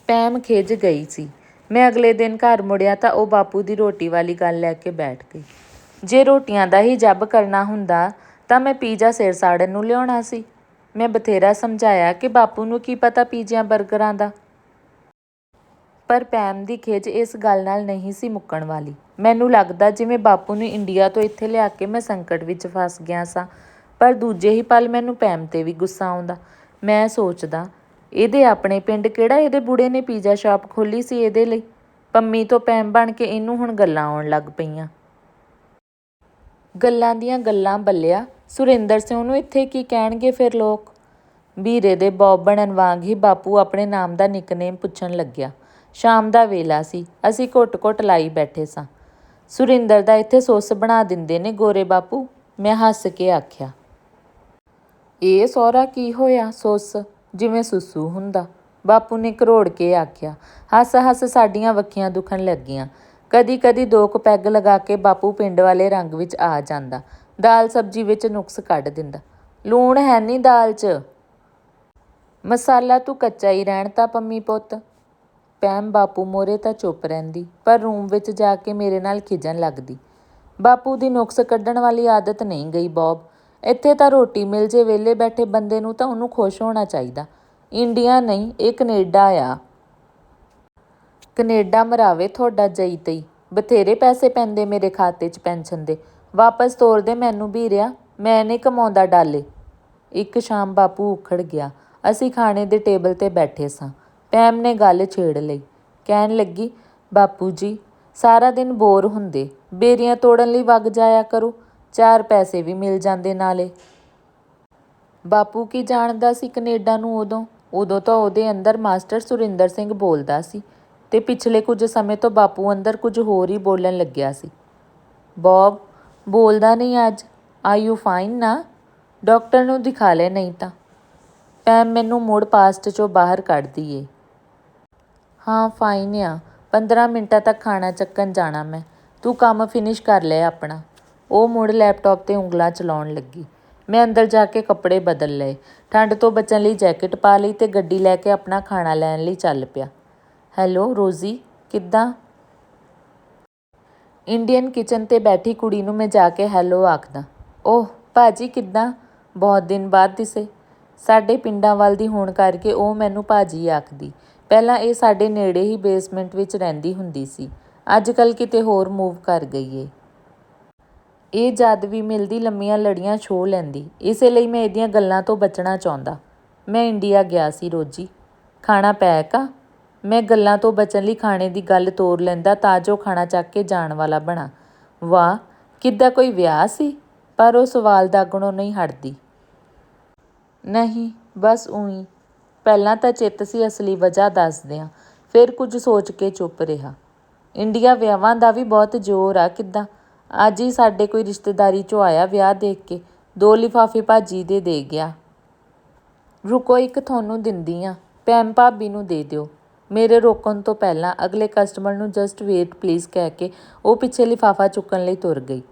[SPEAKER 1] ਪੈਮ ਖਿਜ ਗਈ ਸੀ। ਮੈਂ ਅਗਲੇ ਦਿਨ ਘਰ ਮੁੜਿਆ ਤਾਂ ਉਹ ਬਾਪੂ ਦੀ ਰੋਟੀ ਵਾਲੀ ਗੱਲ ਲੈ ਕੇ ਬੈਠ ਗਈ। ਜੇ ਰੋਟੀਆਂ ਦਾ ਹੀ ਜੱਬ ਕਰਨਾ ਹੁੰਦਾ ਤਾਂ ਮੈਂ ਪੀਜ਼ਾ ਸਿਰ ਸਾੜਨ ਨੂੰ ਲਿਆਉਣਾ ਸੀ। ਮੈਂ ਬਥੇਰਾ ਸਮਝਾਇਆ ਕਿ ਬਾਪੂ ਨੂੰ ਕੀ ਪਤਾ ਪੀਜ਼ਿਆਂ 버ਗਰਾਂ ਦਾ। ਪਰ ਪੈਮ ਦੀ ਖਿੱਚ ਇਸ ਗੱਲ ਨਾਲ ਨਹੀਂ ਸੀ ਮੁੱਕਣ ਵਾਲੀ। ਮੈਨੂੰ ਲੱਗਦਾ ਜਿਵੇਂ ਬਾਪੂ ਨੂੰ ਇੰਡੀਆ ਤੋਂ ਇੱਥੇ ਲਿਆ ਕੇ ਮੈਂ ਸੰਕਟ ਵਿੱਚ ਫਸ ਗਿਆ ਸਾਂ, ਪਰ ਦੂਜੇ ਹੀ ਪਲ ਮੈਨੂੰ ਪੈਮ ਤੇ ਵੀ ਗੁੱਸਾ ਆਉਂਦਾ। ਮੈਂ ਸੋਚਦਾ, ਇਹਦੇ ਆਪਣੇ ਪਿੰਡ ਕਿਹੜਾ ਇਹਦੇ ਬੁੜੇ ਨੇ ਪੀਜ਼ਾ ਸ਼ਾਪ ਖੋਲੀ ਸੀ ਇਹਦੇ ਲਈ? ਪੰਮੀ ਤੋਂ ਪੈਮ ਬਣ ਕੇ ਇਹਨੂੰ ਹੁਣ ਗੱਲਾਂ ਆਉਣ ਲੱਗ ਪਈਆਂ। ਗੱਲਾਂ ਦੀਆਂ ਗੱਲਾਂ ਬੱਲਿਆ ਸੁਰਿੰਦਰ ਸਿੰਘ ਨੂੰ ਇੱਥੇ ਕੀ ਕਹਿਣਗੇ ਫਿਰ ਲੋਕ? ਵੀਰੇ ਦੇ ਬੌਬ ਬਣਨ ਵਾਂਗ ਹੀ ਬਾਪੂ ਆਪਣੇ ਨਾਮ ਦਾ ਨਿਕਨੇਮ ਪੁੱਛਣ ਲੱਗਿਆ। ਸ਼ਾਮ ਦਾ ਵੇਲਾ ਸੀ, ਅਸੀਂ ਘੁੱਟ-ਘੁੱਟ ਲਾਈ ਬੈਠੇ ਸਾਂ। ਸੁਰਿੰਦਰ ਦਾ ਇੱਥੇ ਸੋਸ ਬਣਾ ਦਿੰਦੇ ਨੇ ਗੋਰੇ ਬਾਪੂ। ਮੈਂ ਹੱਸ ਕੇ ਆਖਿਆ, ਇਹ ਸਹੁਰਾ ਕੀ ਹੋਇਆ ਸੁੱਸ? ਜਿਵੇਂ ਸੁਸੂ ਹੁੰਦਾ। ਬਾਪੂ ਨੇ ਕਰੋੜ ਕੇ ਆਖਿਆ ਹੱਸ ਹੱਸ ਸਾਡੀਆਂ ਵੱਖੀਆਂ ਦੁਖਣ ਲੱਗੀਆਂ। ਕਦੀ ਕਦੀ ਦੋ ਕੁ ਪੈਗ ਲਗਾ ਕੇ ਬਾਪੂ ਪਿੰਡ ਵਾਲੇ ਰੰਗ ਵਿੱਚ ਆ ਜਾਂਦਾ। ਦਾਲ ਸਬਜ਼ੀ ਵਿੱਚ ਨੁਕਸ ਕੱਢ ਦਿੰਦਾ। ਲੂਣ ਹੈ ਨਹੀਂ ਦਾਲ 'ਚ? ਮਸਾਲਾ ਤੂੰ ਕੱਚਾ ਹੀ ਰਹਿਣ ਤਾਂ ਪੰਮੀ ਪੁੱਤ। ਪੈਮ ਬਾਪੂ ਮੋਰੇ ਤਾਂ ਚੁੱਪ ਰਹਿੰਦੀ, ਪਰ ਰੂਮ ਵਿੱਚ ਜਾ ਕੇ ਮੇਰੇ ਨਾਲ ਖਿਜਣ ਲੱਗਦੀ। ਬਾਪੂ ਦੀ ਨੁਕਸ ਕੱਢਣ ਵਾਲੀ ਆਦਤ ਨਹੀਂ ਗਈ ਬੌਬ। ਇੱਥੇ ਤਾਂ ਰੋਟੀ ਮਿਲ ਜੇ ਵਿਹਲੇ ਬੈਠੇ ਬੰਦੇ ਨੂੰ ਤਾਂ ਉਹਨੂੰ ਖੁਸ਼ ਹੋਣਾ ਚਾਹੀਦਾ। ਇੰਡੀਆ ਨਹੀਂ, ਇਹ ਕੈਨੇਡਾ ਆ। ਕੈਨੇਡਾ ਮਰਾਵੇ ਤੁਹਾਡਾ ਜਈ ਤਈ। ਬਥੇਰੇ ਪੈਸੇ ਪੈਂਦੇ ਮੇਰੇ ਖਾਤੇ 'ਚ ਪੈਨਸ਼ਨ ਦੇ। ਵਾਪਸ ਤੋਰ ਦੇ ਮੈਨੂੰ ਵੀ ਰਿਆ ਮੈਂ ਨਹੀਂ ਕਮਾਉਂਦਾ ਡਾਲੇ। ਇੱਕ ਸ਼ਾਮ ਬਾਪੂ ਉਖੜ ਗਿਆ। ਅਸੀਂ ਖਾਣੇ ਦੇ ਟੇਬਲ ਤੇ ਬੈਠੇ ਸਾਂ। ਪੈਮ ਨੇ ਗੱਲ ਛੇੜ ਲਈ। ਕਹਿਣ ਲੱਗੀ, ਬਾਪੂ ਜੀ, ਸਾਰਾ ਦਿਨ ਬੋਰ ਹੁੰਦੇ। ਬੇਰੀਆਂ ਤੋੜਨ ਲਈ ਵਗ ਜਾਇਆ ਕਰੋ। ਚਾਰ ਪੈਸੇ ਵੀ ਮਿਲ ਜਾਂਦੇ ਨਾਲੇ। ਬਾਪੂ ਕੀ ਜਾਣਦਾ ਸੀ ਕੈਨੇਡਾ ਨੂੰ ਉਦੋਂ? ਉਦੋਂ ਤਾਂ ਉਹਦੇ ਅੰਦਰ ਮਾਸਟਰ ਸੁਰਿੰਦਰ ਸਿੰਘ ਬੋਲਦਾ ਸੀ ਤੇ ਪਿਛਲੇ ਕੁਝ ਸਮੇਂ ਤੋਂ ਬਾਪੂ ਅੰਦਰ ਕੁਝ ਹੋਰ ਹੀ ਬੋਲਣ ਲੱਗਿਆ ਸੀ। ਬੌਬ ਬੋਲਦਾ ਨਹੀਂ ਅੱਜ। ਆਰ ਯੂ ਫਾਈਨ ਨਾ? ਡਾਕਟਰ ਨੂੰ ਦਿਖਾ ਲੈ ਨਹੀਂ ਤਾਂ। ਪੈਮ ਮੈਨੂੰ ਮੁੜ ਪਾਸਟ ਚੋਂ ਬਾਹਰ ਕੱਢਦੀ ਏ। ਹਾਂ ਫਾਈਨ ਆ। 15 ਮਿੰਟਾਂ ਤੱਕ ਖਾਣਾ ਚੱਕਣ ਜਾਣਾ ਮੈਂ। ਤੂੰ ਕੰਮ ਫਿਨਿਸ਼ ਕਰ ਲੈ ਆਪਣਾ। ਉਹ ਮੁੜ ਲੈਪਟਾਪ ਤੇ ਉਂਗਲਾਂ ਚਲਾਉਣ ਲੱਗੀ। ਮੈਂ ਅੰਦਰ ਜਾ ਕੇ ਕੱਪੜੇ ਬਦਲ ਲਏ। ਠੰਡ ਤੋਂ ਬਚਣ ਲਈ ਜੈਕਟ ਪਾ ਲਈ ਤੇ ਗੱਡੀ ਲੈ ਕੇ ਆਪਣਾ ਖਾਣਾ ਲੈਣ ਲਈ ਚੱਲ ਪਿਆ। ਹੈਲੋ ਰੋਜ਼ੀ? ਕਿੱਦਾਂ? ਇੰਡੀਅਨ ਕਿਚਨ ਤੇ ਬੈਠੀ ਕੁੜੀ ਨੂੰ ਮੈਂ ਜਾ ਕੇ ਹੈਲੋ ਆਖਦਾ, ਓਹ, ਭਾਜੀ ਕਿੱਦਾਂ? ਬਹੁਤ ਦਿਨ ਬਾਅਦ ਦਿਸੇ। ਸਾਡੇ ਪਿੰਡਾਂ ਵੱਲ ਦੀ ਹੋਣ ਕਰਕੇ ਉਹ ਮੈਨੂੰ ਭਾਜੀ ਆਖਦੀ। ਪਹਿਲਾਂ ਇਹ ਸਾਡੇ ਨੇੜੇ ਹੀ ਬੇਸਮੈਂਟ ਵਿੱਚ ਰਹਿੰਦੀ ਹੁੰਦੀ ਸੀ। ਅੱਜ ਕੱਲ ਕਿਤੇ ਹੋਰ ਮੂਵ ਕਰ ਗਈ ਏ ਇਹ ਜਦ ਵੀ ਮਿਲਦੀ ਲੰਮੀਆਂ ਲੜੀਆਂ ਛੋ ਲੈਂਦੀ। ਇਸੇ ਲਈ ਮੈਂ ਇਹਦੀਆਂ ਗੱਲਾਂ ਤੋਂ ਬਚਣਾ ਚਾਹੁੰਦਾ। ਮੈਂ ਇੰਡੀਆ ਗਿਆ ਸੀ ਰੋਜੀ। ਖਾਣਾ ਪੈਕ ਆ? ਮੈਂ ਗੱਲਾਂ ਤੋਂ ਬਚਣ ਲਈ ਖਾਣੇ ਦੀ ਗੱਲ ਤੋਰ ਲੈਂਦਾ ਤਾਂ ਜੋ ਖਾਣਾ ਚੱਕ ਕੇ ਜਾਣ ਵਾਲਾ ਬਣਾ। ਵਾਹ, ਕਿੱਦਾਂ ਕੋਈ ਵਿਆਹ ਸੀ? ਪਰ ਉਹ ਸਵਾਲ ਦਾਗਣੋਂ ਨਹੀਂ ਹਟਦੀ। ਨਹੀਂ, ਬਸ ਉਹੀ। ਪਹਿਲਾਂ ਤਾਂ ਚਿੱਤ ਸੀ ਅਸਲੀ ਵਜ੍ਹਾ ਦੱਸਦਿਆਂ, ਫਿਰ ਕੁਝ ਸੋਚ ਕੇ ਚੁੱਪ ਰਿਹਾ। ਇੰਡੀਆ ਵਿਆਹਾਂ ਦਾ ਵੀ ਬਹੁਤ ਜ਼ੋਰ ਆ, ਕਿੱਦਾਂ? ਅੱਜ ਹੀ ਸਾਡੇ ਕੋਈ ਰਿਸ਼ਤੇਦਾਰੀ ਚੋਂ ਆਇਆ ਵਿਆਹ ਦੇਖ ਕੇ, ਦੋ ਲਿਫਾਫੇ ਭਾਜੀ ਦੇ ਦੇ ਗਿਆ। ਰੁਕੋ, ਇੱਕ ਤੁਹਾਨੂੰ ਦਿੰਦੀ ਆ। ਪੈਮ ਭਾਬੀ ਨੂੰ ਦੇ ਦਿਓ। ਮੇਰੇ ਰੋਕਣ ਤੋਂ ਪਹਿਲਾਂ ਅਗਲੇ ਕਸਟਮਰ ਨੂੰ ਜਸਟ ਵੇਟ ਪਲੀਜ਼ ਕਹਿ ਕੇ ਉਹ ਪਿੱਛੇ ਲਿਫਾਫਾ ਚੁੱਕਣ ਲਈ ਤੁਰ ਗਈ।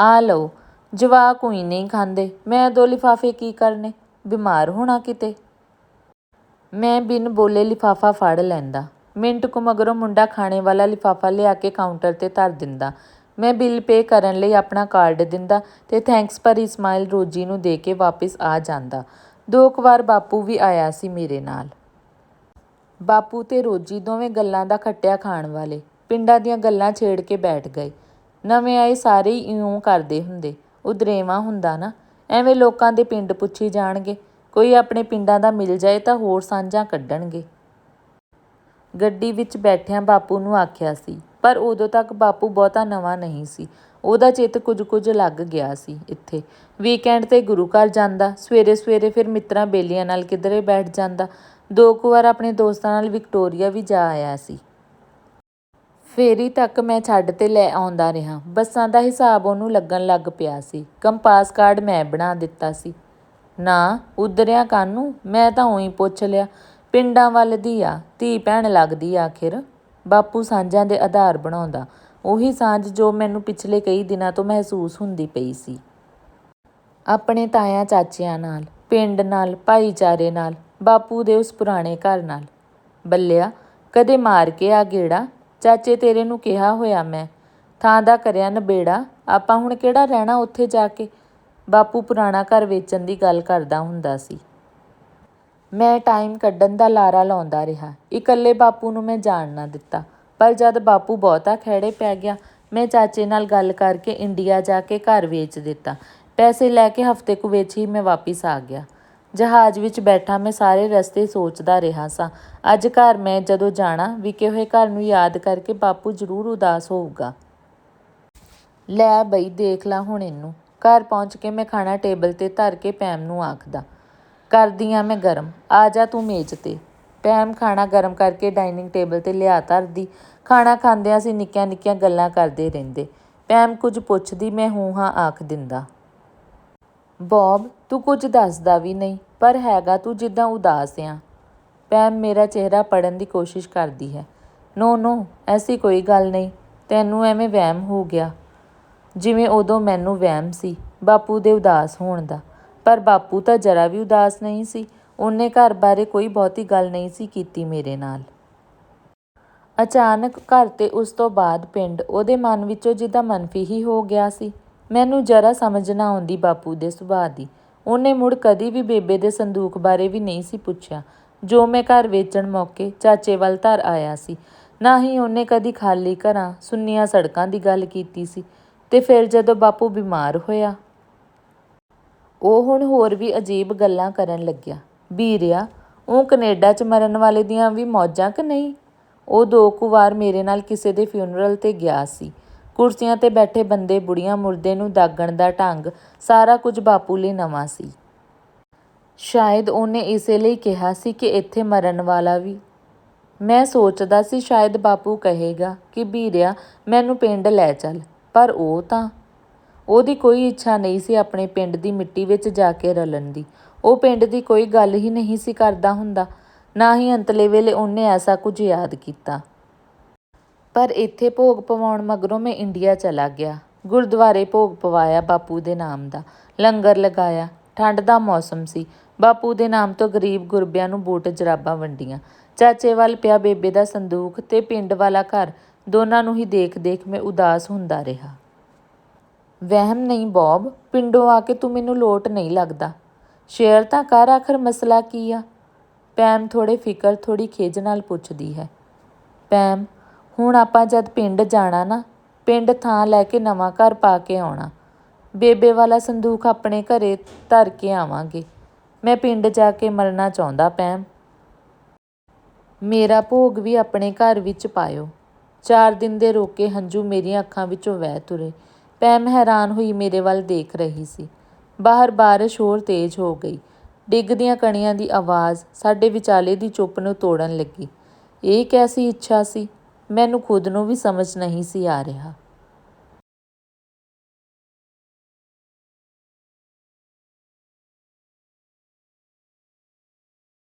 [SPEAKER 1] ਆ ਲਓ, ਜਵਾਕ ਕੋਈ ਨਹੀਂ ਖਾਂਦੇ। ਮੈਂ ਦੋ ਲਿਫਾਫੇ ਕੀ ਕਰਨੇ? ਬਿਮਾਰ ਹੋਣਾ ਕਿਤੇ? ਮੈਂ ਬਿਨ ਬੋਲੇ ਲਿਫਾਫਾ ਫੜ ਲੈਂਦਾ। ਮਿੰਟ ਕੁ ਮਗਰੋਂ ਮੁੰਡਾ ਖਾਣੇ ਵਾਲਾ ਲਿਫਾਫਾ ਲਿਆ ਕੇ ਕਾਊਂਟਰ ਤੇ ਧਰ ਦਿੰਦਾ। ਮੈਂ ਬਿੱਲ ਪੇ ਕਰਨ ਲਈ ਆਪਣਾ ਕਾਰਡ ਦਿੰਦਾ ਤੇ ਥੈਂਕਸ ਪਰ ਇਸਮਾਈਲ ਰੋਜੀ ਨੂੰ ਦੇ ਕੇ ਵਾਪਿਸ ਆ ਜਾਂਦਾ। ਦੋ ਕੁ ਵਾਰ ਬਾਪੂ ਵੀ ਆਇਆ ਸੀ ਮੇਰੇ ਨਾਲ। ਬਾਪੂ ਤੇ ਰੋਜੀ ਦੋਵੇਂ ਗੱਲਾਂ ਦਾ ਖੱਟਿਆ ਖਾਣ ਵਾਲੇ। ਪਿੰਡਾਂ ਦੀਆਂ ਗੱਲਾਂ ਛੇੜ ਕੇ ਬੈਠ ਗਏ। ਨਵੇਂ ਆਏ ਸਾਰੇ ਹੀ ਇਉਂ ਕਰਦੇ ਹੁੰਦੇ। ਉਦਰੇਵਾਂ ਹੁੰਦਾ ਨਾ। ਐਵੇਂ ਲੋਕਾਂ ਦੇ ਪਿੰਡ ਪੁੱਛੀ ਜਾਣਗੇ। ਕੋਈ ਆਪਣੇ ਪਿੰਡਾਂ ਦਾ ਮਿਲ ਜਾਏ ਤਾਂ ਹੋਰ ਸਾਂਝਾਂ ਕੱਢਣਗੇ। ਗੱਡੀ ਵਿੱਚ ਬੈਠਿਆਂ ਬਾਪੂ ਨੂੰ ਆਖਿਆ ਸੀ। ਪਰ ਉਦੋਂ ਤੱਕ ਬਾਪੂ ਬਹੁਤਾ ਨਵਾਂ ਨਹੀਂ ਸੀ। ਉਹਦਾ ਚਿੱਤ ਕੁਝ ਕੁਝ ਲੱਗ ਗਿਆ ਸੀ ਇੱਥੇ। ਵੀਕਐਂਡ ਤੇ ਗੁਰੂ ਘਰ ਜਾਂਦਾ। ਸਵੇਰੇ ਸਵੇਰੇ ਫਿਰ ਮਿੱਤਰਾਂ ਬੇਲੀਆਂ ਨਾਲ ਕਿਧਰੇ ਬੈਠ ਜਾਂਦਾ। ਦੋ ਕੁ ਵਾਰ ਆਪਣੇ ਦੋਸਤਾਂ ਨਾਲ ਵਿਕਟੋਰੀਆ ਵੀ ਜਾ ਆਇਆ ਸੀ। ਫੇਰੀ ਤੱਕ ਮੈਂ ਛੱਡ ਤੇ ਲੈ ਆਉਂਦਾ ਰਿਹਾ। ਬੱਸਾਂ ਦਾ ਹਿਸਾਬ ਉਹਨੂੰ ਲੱਗਣ ਲੱਗ ਪਿਆ ਸੀ। ਕੰਪਾਸ ਕਾਰਡ ਮੈਂ ਬਣਾ ਦਿੱਤਾ ਸੀ। ਨਾ, ਉਧਰਿਆ ਕਾਨੂੰ ਮੈਂ ਤਾਂ ਉਹੀ ਪੁੱਛ ਲਿਆ। ਪਿੰਡਾਂ ਵੱਲ ਦੀ ਆ, ਧੀ ਭੈਣ ਲੱਗਦੀ ਆਖਿਰ। ਬਾਪੂ ਸਾਂਝਾਂ ਦੇ ਆਧਾਰ ਬਣਾਉਂਦਾ। ਉਹੀ ਸਾਂਝ ਜੋ ਮੈਨੂੰ ਪਿਛਲੇ ਕਈ ਦਿਨਾਂ ਤੋਂ ਮਹਿਸੂਸ ਹੁੰਦੀ ਪਈ ਸੀ। ਆਪਣੇ ਤਾਇਆ ਚਾਚਿਆਂ ਨਾਲ, ਪਿੰਡ ਨਾਲ, ਭਾਈਚਾਰੇ ਨਾਲ। ਬਾਪੂ ਦੇ ਉਸ ਪੁਰਾਣੇ ਘਰ ਨਾਲ। ਬੱਲਿਆ, ਕਦੇ ਮਾਰ ਕੇ ਆ ਗੇੜਾ? ਚਾਚੇ ਤੇਰੇ ਨੂੰ ਕਿਹਾ ਹੋਇਆ ਮੈਂ। ਥਾਂ ਦਾ ਕਰਿਆ ਨਬੇੜਾ। ਆਪਾਂ ਹੁਣ ਕਿਹੜਾ ਰਹਿਣਾ ਉੱਥੇ ਜਾ ਕੇ? ਬਾਪੂ ਪੁਰਾਣਾ ਘਰ ਵੇਚਣ ਦੀ ਗੱਲ ਕਰਦਾ ਹੁੰਦਾ ਸੀ। ਮੈਂ ਟਾਈਮ ਕੱਢਣ ਦਾ ਲਾਰਾ ਲਾਉਂਦਾ ਰਿਹਾ। ਇਕੱਲੇ ਬਾਪੂ ਨੂੰ ਮੈਂ ਜਾਣ ਨਾ ਦਿੱਤਾ। ਪਰ ਜਦ ਬਾਪੂ ਬਹੁਤਾ ਖਹਿੜੇ ਪੈ ਗਿਆ, ਮੈਂ ਚਾਚੇ ਨਾਲ ਗੱਲ ਕਰਕੇ ਇੰਡੀਆ ਜਾ ਕੇ ਘਰ ਵੇਚ ਦਿੱਤਾ। ਪੈਸੇ ਲੈ ਕੇ ਹਫ਼ਤੇ ਕੁ ਵਿੱਚ ਹੀ ਮੈਂ ਵਾਪਿਸ ਆ ਗਿਆ। ਜਹਾਜ਼ ਵਿੱਚ ਬੈਠਾ ਮੈਂ ਸਾਰੇ ਰਸਤੇ ਸੋਚਦਾ ਰਿਹਾ ਸਾਂ। ਅੱਜ ਘਰ ਮੈਂ ਜਦੋਂ ਜਾਣਾ, ਵਿਕੇ ਹੋਏ ਘਰ ਨੂੰ ਯਾਦ ਕਰਕੇ ਬਾਪੂ ਜ਼ਰੂਰ ਉਦਾਸ ਹੋਊਗਾ। ਲੈ ਬਈ, ਦੇਖ ਲਾ ਹੁਣ ਇਹਨੂੰ। ਘਰ ਪਹੁੰਚ ਕੇ ਮੈਂ ਖਾਣਾ ਟੇਬਲ ਤੇ ਧਰ ਕੇ ਪੈਮ ਨੂੰ ਆਖਦਾ, ਕਰਦੀ ਆ ਮੈਂ ਗਰਮ। ਆ ਜਾ ਤੂੰ ਮੇਜ਼ ਤੇ। ਪੈਮ ਖਾਣਾ ਗਰਮ ਕਰਕੇ ਡਾਈਨਿੰਗ ਟੇਬਲ ਤੇ ਲਿਆ ਧਰਦੀ। ਖਾਣਾ ਖਾਂਦਿਆਂ ਅਸੀਂ ਨਿੱਕੀਆਂ ਨਿੱਕੀਆਂ ਗੱਲਾਂ ਕਰਦੇ ਰਹਿੰਦੇ। ਪੈਮ ਕੁਝ ਪੁੱਛਦੀ, ਮੈਂ ਹੂੰ ਹਾਂ ਆਖ ਦਿੰਦਾ। ਬੌਬ, ਤੂੰ ਕੁਝ ਦੱਸਦਾ ਵੀ ਨਹੀਂ, ਪਰ ਹੈਗਾ ਤੂੰ ਜਿੱਦਾਂ ਉਦਾਸ ਆ। ਪੈਮ ਮੇਰਾ ਚਿਹਰਾ ਪੜਨ ਦੀ ਕੋਸ਼ਿਸ਼ ਕਰਦੀ ਹੈ। ਨੋ ਨੋ, ਐਸੀ ਕੋਈ ਗੱਲ ਨਹੀਂ, ਤੈਨੂੰ ਐਵੇਂ ਵਹਿਮ ਹੋ ਗਿਆ। ਜਿਵੇਂ ਉਦੋਂ ਮੈਨੂੰ ਵਹਿਮ ਸੀ, ਬਾਪੂ ਦੇ ਉਦਾਸ ਹੋਣ ਦਾ। ਪਰ ਬਾਪੂ ਤਾਂ ਜਰਾ ਵੀ ਉਦਾਸ ਨਹੀਂ ਸੀ, ਉਹਨੇ ਘਰ ਬਾਰੇ ਕੋਈ ਬਹੁਤੀ ਗੱਲ ਨਹੀਂ ਸੀ ਕੀਤੀ ਮੇਰੇ ਨਾਲ। ਅਚਾਨਕ ਘਰ ਤੇ ਉਸ ਤੋਂ ਬਾਅਦ ਪਿੰਡ, ਉਹਦੇ ਮਨ ਵਿੱਚੋਂ ਜਿੱਦਾਂ ਮਨਫੀ ਹੀ ਹੋ ਗਿਆ ਸੀ। ਮੈਨੂੰ ਜਰਾ ਸਮਝ ਨਾ ਆਉਂਦੀ ਬਾਪੂ ਦੇ ਸੁਭਾਅ ਦੀ। ਉਹਨੇ ਮੁੜ ਕਦੀ ਵੀ ਬੇਬੇ ਦੇ ਸੰਦੂਕ ਬਾਰੇ ਵੀ ਨਹੀਂ ਸੀ ਪੁੱਛਿਆ। ਜੋ ਮੈਂ ਘਰ ਵੇਚਣ ਮੌਕੇ ਚਾਚੇ ਵੱਲ ਧਰ ਆਇਆ ਸੀ। ਨਾ ਹੀ ਉਹਨੇ ਕਦੀ ਖਾਲੀ ਘਰਾਂ, ਸੁੰਨੀਆਂ ਸੜਕਾਂ ਦੀ ਗੱਲ ਕੀਤੀ ਸੀ ਤੇ ਫਿਰ ਜਦੋਂ ਬਾਪੂ ਬਿਮਾਰ ਹੋਇਆ, ਉਹ ਹੁਣ ਹੋਰ ਵੀ ਅਜੀਬ ਗੱਲਾਂ ਕਰਨ ਲੱਗਿਆ। ਵੀਰਿਆ ਉਹ ਕੈਨੇਡਾ 'ਚ ਮਰਨ ਵਾਲੇ ਦੀਆਂ ਵੀ ਮੌਜਾਂ ਕਿ ਨਹੀਂ? ਉਹ ਦੋ ਕੁ ਵਾਰ ਮੇਰੇ ਨਾਲ ਕਿਸੇ ਦੇ ਫਿਊਨਰਲ ਤੇ ਗਿਆ ਸੀ। ਕੁਰਸੀਆਂ ਤੇ ਬੈਠੇ ਬੰਦੇ ਬੁੜੀਆਂ ਮੁਰਦੇ ਨੂੰ ਦਾਗਣ ਦਾ ਢੰਗ ਸਾਰਾ ਕੁਝ ਬਾਪੂ ਲਈ ਨਵਾਂ ਸੀ। ਸ਼ਾਇਦ ਉਹਨੇ ਇਸੇ ਲਈ ਕਿਹਾ ਸੀ ਕਿ ਇੱਥੇ ਮਰਨ ਵਾਲਾ ਵੀ। ਮੈਂ ਸੋਚਦਾ ਸੀ ਸ਼ਾਇਦ ਬਾਪੂ ਕਹੇਗਾ ਕਿ, ਵੀਰਿਆ, ਮੈਨੂੰ ਪਿੰਡ ਲੈ ਚੱਲ। ਪਰ ਉਹ ਤਾਂ, ਉਹਦੀ ਕੋਈ ਇੱਛਾ ਨਹੀਂ ਸੀ ਆਪਣੇ ਪਿੰਡ ਦੀ ਮਿੱਟੀ ਵਿੱਚ ਜਾ ਕੇ ਰਲਣ ਦੀ। ਉਹ ਪਿੰਡ ਦੀ ਕੋਈ ਗੱਲ ਹੀ ਨਹੀਂ ਸੀ ਕਰਦਾ ਹੁੰਦਾ। ਨਾ ਹੀ ਅੰਤਲੇ ਵੇਲੇ ਉਹਨੇ ਐਸਾ ਕੁਝ ਯਾਦ ਕੀਤਾ। ਪਰ ਇੱਥੇ ਭੋਗ ਪਵਾਉਣ ਮਗਰੋਂ ਮੈਂ ਇੰਡੀਆ ਚਲਾ ਗਿਆ। ਗੁਰਦੁਆਰੇ ਭੋਗ ਪਵਾਇਆ ਬਾਪੂ ਦੇ ਨਾਮ ਦਾ। ਲੰਗਰ ਲਗਾਇਆ। ਠੰਡ ਦਾ ਮੌਸਮ ਸੀ। ਬਾਪੂ ਦੇ ਨਾਮ ਤੋਂ ਗਰੀਬ ਗੁਰਬਿਆਂ ਨੂੰ ਬੂਟ ਜਰਾਬਾਂ ਵੰਡੀਆਂ। ਚਾਚੇ ਵੱਲ ਪਿਆ ਬੇਬੇ ਦਾ ਸੰਦੂਕ ਤੇ ਪਿੰਡ ਵਾਲਾ ਘਰ। ਦੋਨਾਂ ਨੂੰ ਹੀ ਦੇਖ-ਦੇਖ ਮੈਂ ਉਦਾਸ ਹੁੰਦਾ ਰਿਹਾ। ਵਹਿਮ ਨਹੀਂ ਬੌਬ, ਪਿੰਡੋਂ ਆ ਕੇ ਤੂੰ ਮੈਨੂੰ ਲੋਟ ਨਹੀਂ ਲੱਗਦਾ। ਸ਼ੇਅਰ ਤਾਂ ਕਰ ਆਖਰ ਮਸਲਾ ਕੀ ਆ? ਪੈਮ ਥੋੜੇ ਫਿਕਰ ਥੋੜੀ ਖੇਜ ਨਾਲ ਪੁੱਛਦੀ ਹੈ। ਪੈਮ ਹੁਣ ਆਪਾਂ ਜਦ ਪਿੰਡ ਜਾਣਾ ਨਾ, ਪਿੰਡ ਥਾਂ ਲੈ ਕੇ ਨਵਾਂ ਘਰ ਪਾ ਕੇ ਆਉਣਾ। ਬੇਬੇ ਵਾਲਾ ਸੰਦੂਖ ਆਪਣੇ ਘਰੇ ਧਰ ਕੇ ਆਵਾਂਗੇ। ਮੈਂ ਪਿੰਡ ਜਾ ਕੇ ਮਰਨਾ ਚਾਹੁੰਦਾ ਪੈਮ। ਮੇਰਾ ਭੋਗ ਵੀ ਆਪਣੇ ਘਰ ਵਿੱਚ ਪਾਇਓ। ਚਾਰ ਦਿਨ ਦੇ ਰੋਕੇ ਹੰਝੂ ਮੇਰੀਆਂ ਅੱਖਾਂ ਵਿੱਚੋਂ ਵਹਿ ਤੁਰੇ। ਪੈਮ ਹੈਰਾਨ ਹੋਈ ਮੇਰੇ ਵੱਲ ਦੇਖ ਰਹੀ ਸੀ। ਬਾਹਰ ਬਾਰਿਸ਼ ਹੋਰ ਤੇਜ਼ ਹੋ ਗਈ। ਡਿੱਗਦੀਆਂ ਕਣੀਆਂ ਦੀ ਆਵਾਜ਼ ਸਾਡੇ ਵਿਚਾਲੇ ਦੀ ਚੁੱਪ ਨੂੰ ਤੋੜਨ ਲੱਗੀ। ਇਹ ਕੈਸੀ ਇੱਛਾ ਸੀ? ਮੈਨੂੰ ਖੁਦ ਨੂੰ ਵੀ ਸਮਝ ਨਹੀਂ ਸੀ ਆ ਰਿਹਾ।